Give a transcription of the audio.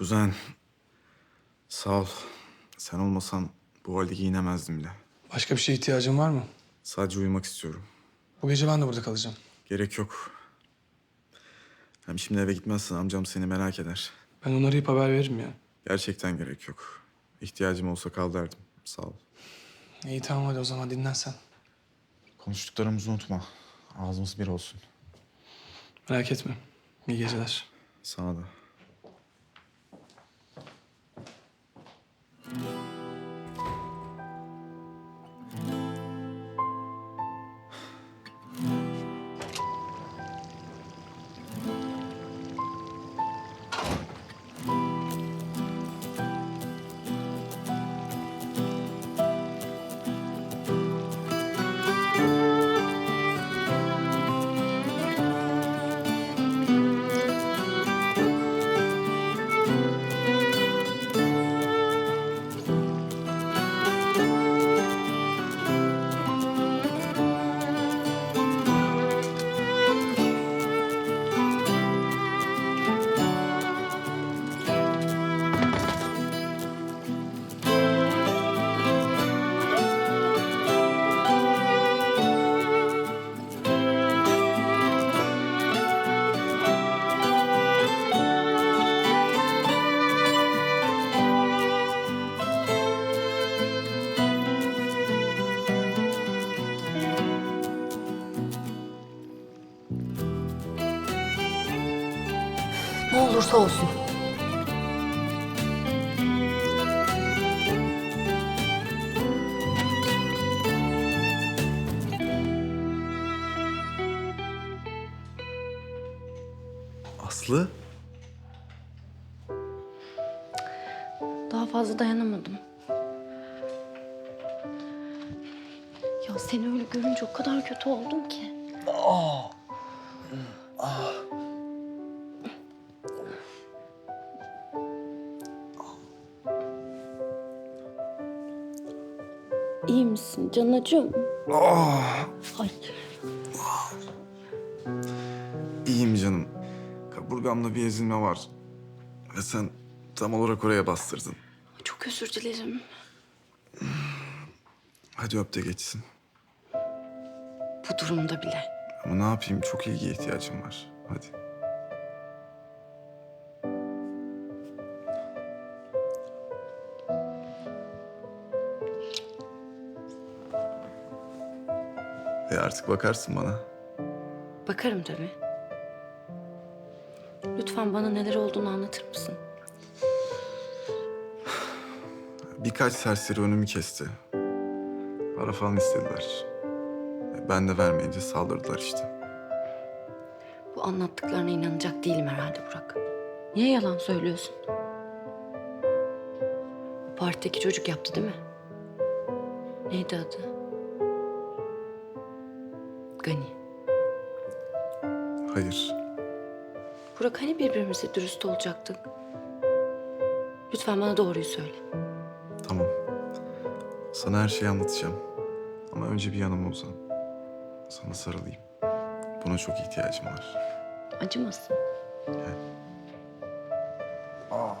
Kuzen. Sağ ol. Sen olmasan bu halde giyinemezdim bile. Başka bir şeye ihtiyacın var mı? Sadece uyumak istiyorum. Bu gece ben de burada kalacağım. Gerek yok. Hem şimdi eve gitmezsen amcam seni merak eder. Ben onlara arayıp haber veririm ya. Gerçekten gerek yok. İhtiyacım olsa kal derdim. Sağ ol. İyi tamam hadi o zaman dinlen sen. Konuştuklarımızı unutma. Ağzımız bir olsun. Merak etme. İyi geceler. Sana da. Ne olursa olsun. Aslı? Daha fazla dayanamadım. Ya seni öyle görünce o kadar kötü oldum ki. İyi misin canacığım? Ay. İyiyim canım. Kaburgamda bir ezilme var. Ve sen tam olarak oraya bastırdın. Çok özür dilerim. Hadi öp de geçsin. Bu durumda bile. Ama ne yapayım çok ilgiye ihtiyacım var. Hadi. E artık bakarsın bana. Bakarım tabii. Lütfen bana neler olduğunu anlatır mısın? Birkaç serseri önümü kesti. Para falan istediler. E, Ben de vermeyince saldırdılar işte. Bu anlattıklarına inanacak değilim herhalde Burak. Niye yalan söylüyorsun? Bu partideki çocuk yaptı değil mi? Neydi adı? Gani. Hayır. Burak hani birbirimize dürüst olacaktık? Lütfen bana doğruyu söyle. Tamam. Sana her şeyi anlatacağım. Ama önce bir yanıma uzan. Sana sarılayım. Buna çok ihtiyacım var. Acımasın. Gel. Ah.